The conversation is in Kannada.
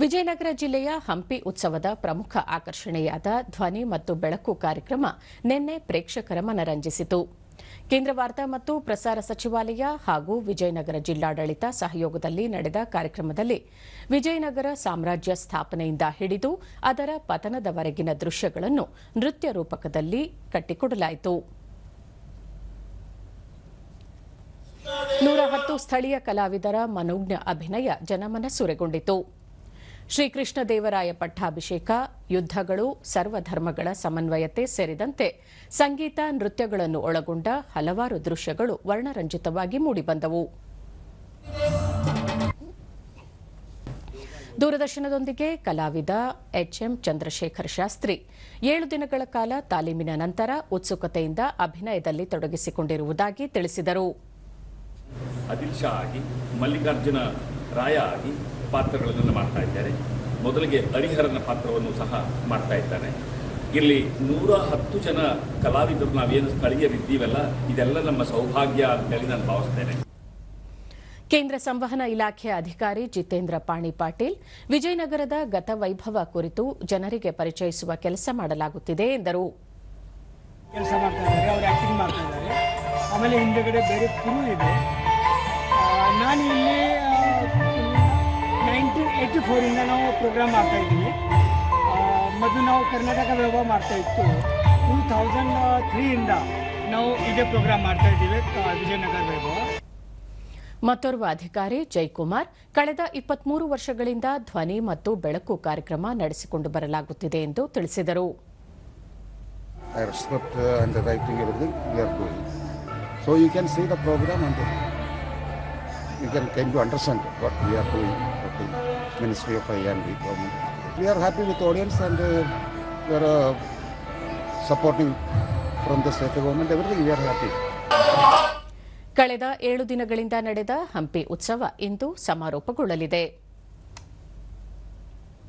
ವಿಜಯನಗರ ಜಿಲ್ಲೆಯ ಹಂಪಿ ಉತ್ಸವದ ಪ್ರಮುಖ ಆಕರ್ಷಣೆಯಾದ ಧ್ವನಿ ಮತ್ತು ಬೆಳಕು ಕಾರ್ಯಕ್ರಮ ನಿನ್ನೆ ಪ್ರೇಕ್ಷಕರ ಮನರಂಜಿಸಿತು. ಕೇಂದ್ರ ವಾರ್ತಾ ಮತ್ತು ಪ್ರಸಾರ ಸಚಿವಾಲಯ ಹಾಗೂ ವಿಜಯನಗರ ಜಿಲ್ಲಾಡಳಿತ ಸಹಯೋಗದಲ್ಲಿ ನಡೆದ ಕಾರ್ಯಕ್ರಮದಲ್ಲಿ ವಿಜಯನಗರ ಸಾಮ್ರಾಜ್ಯ ಸ್ಥಾಪನೆಯಿಂದ ಹಿಡಿದು ಅದರ ಪತನದವರೆಗಿನ ದೃಶ್ಯಗಳನ್ನು ನೃತ್ಯ ರೂಪಕದಲ್ಲಿ ಕಟ್ಟಿಕೊಡಲಾಯಿತು. ನೂರ ಹತ್ತು ಸ್ಥಳೀಯ ಕಲಾವಿದರ ಮನೋಜ್ಞ ಅಭಿನಯ ಜನಮನಸೂರೆಗೊಂಡಿತು. ಶ್ರೀಕೃಷ್ಣ ದೇವರಾಯ ಪಟ್ಟಾಭಿಷೇಕ, ಯುದ್ಧಗಳು, ಸರ್ವಧರ್ಮಗಳ ಸಮನ್ವಯತೆ ಸೇರಿದಂತೆ ಸಂಗೀತ, ನೃತ್ಯಗಳನ್ನು ಒಳಗೊಂಡ ಹಲವಾರು ದೃಶ್ಯಗಳು ವರ್ಣರಂಜಿತವಾಗಿ ಮೂಡಿಬಂದವು. ದೂರದರ್ಶನದೊಂದಿಗೆ ಕಲಾವಿದ ಎಚ್ಎಂ ಚಂದ್ರಶೇಖರ್ ಶಾಸ್ತ್ರಿ. ಏಳು ದಿನಗಳ ಕಾಲ ತಾಲೀಮಿನ ನಂತರ ಉತ್ಸುಕತೆಯಿಂದ ಅಭಿನಯದಲ್ಲಿ ತೊಡಗಿಸಿಕೊಂಡಿರುವುದಾಗಿ ತಿಳಿಸಿದರು. ಪಾತ್ರಗಳನ್ನು ಮಾಡ್ತಾ ಇದ್ದಾರೆ. ಮೊದಲಿಗೆ ಹರಿಹರನ ಪಾತ್ರವನ್ನು ಸಹ ಮಾಡ್ತಾ ಇದ್ದಾನೆ. ಇಲ್ಲಿ ನೂರ ಹತ್ತು ಜನ ಕಲಾವಿದರು ನಾವೇನು ಸ್ಥಳೀಯರಿದ್ದೀವಲ್ಲ ಇದೆಲ್ಲ ನಮ್ಮ ಸೌಭಾಗ್ಯ ಅಂತೇಳಿ ನಾನು ಭಾವಿಸ್ತೇನೆ. ಕೇಂದ್ರ ಸಂವಹನ ಇಲಾಖೆ ಅಧಿಕಾರಿ ಜಿತೇಂದ್ರ ಪಾಣಿ ಪಾಟೀಲ್ ವಿಜಯನಗರದ ಗತವೈಭವ ಕುರಿತು ಜನರಿಗೆ ಪರಿಚಯಿಸುವ ಕೆಲಸ ಮಾಡಲಾಗುತ್ತಿದೆ ಎಂದರು. ಕೆಲಸ ಮಾಡ್ತಾ ಇದ್ದಾರೆ ಅವ್ರು ಆ್ಯಕ್ಟಿಂಗ್ ಮಾಡ್ತಾ ಇದ್ದಾರೆ. ಆಮೇಲೆ ಹಿಂದೆಗಡೆ ಬೇರೆ ಕುರು ಇದೆ. ನಾನು ಇಲ್ಲಿ ನೈನ್ಟೀನ್ ಏಯ್ಟಿ ಫೋರಿಂದ ನಾವು ಪ್ರೋಗ್ರಾಮ್ ಮಾಡ್ತಾ ಇದ್ದೀವಿ. ಆ, ಮೊದಲು ನಾವು ಕರ್ನಾಟಕ ವ್ಯವಹಾರ ಮಾಡ್ತಾ ಇತ್ತು. ಟೂ ಥೌಸಂಡ್ ತ್ರೀಯಿಂದ ನಾವು ಇದೇ ಪ್ರೋಗ್ರಾಮ್ ಮಾಡ್ತಾ ಇದ್ದೀವಿ ಕ- ವಿಜಯನಗರ ವೈಭವ ಮತ್ತೋರ್ವ ಅಧಿಕಾರಿ ಜೈಕುಮಾರ್ ಕಳೆದ ಇಪ್ಪತ್ಮೂರು ವರ್ಷಗಳಿಂದ ಧ್ವನಿ ಮತ್ತು ಬೆಳಕು ಕಾರ್ಯಕ್ರಮ ನಡೆಸಿಕೊಂಡು ಬರಲಾಗುತ್ತಿದೆ ಎಂದು ತಿಳಿಸಿದರು. So uh. So you can see the program and you can came to understand what we are doing? The Ministry of I&B government. We are happy with audience and uh, we are uh, supporting from the state government, everything we are happy. ಕಳೆದ ಏಳು ದಿನಗಳಿಂದ ನಡೆದ ಹಂಪಿ ಉತ್ಸವ ಇಂದು ಸಮಾರೋಪಗೊಳ್ಳಲಿದೆ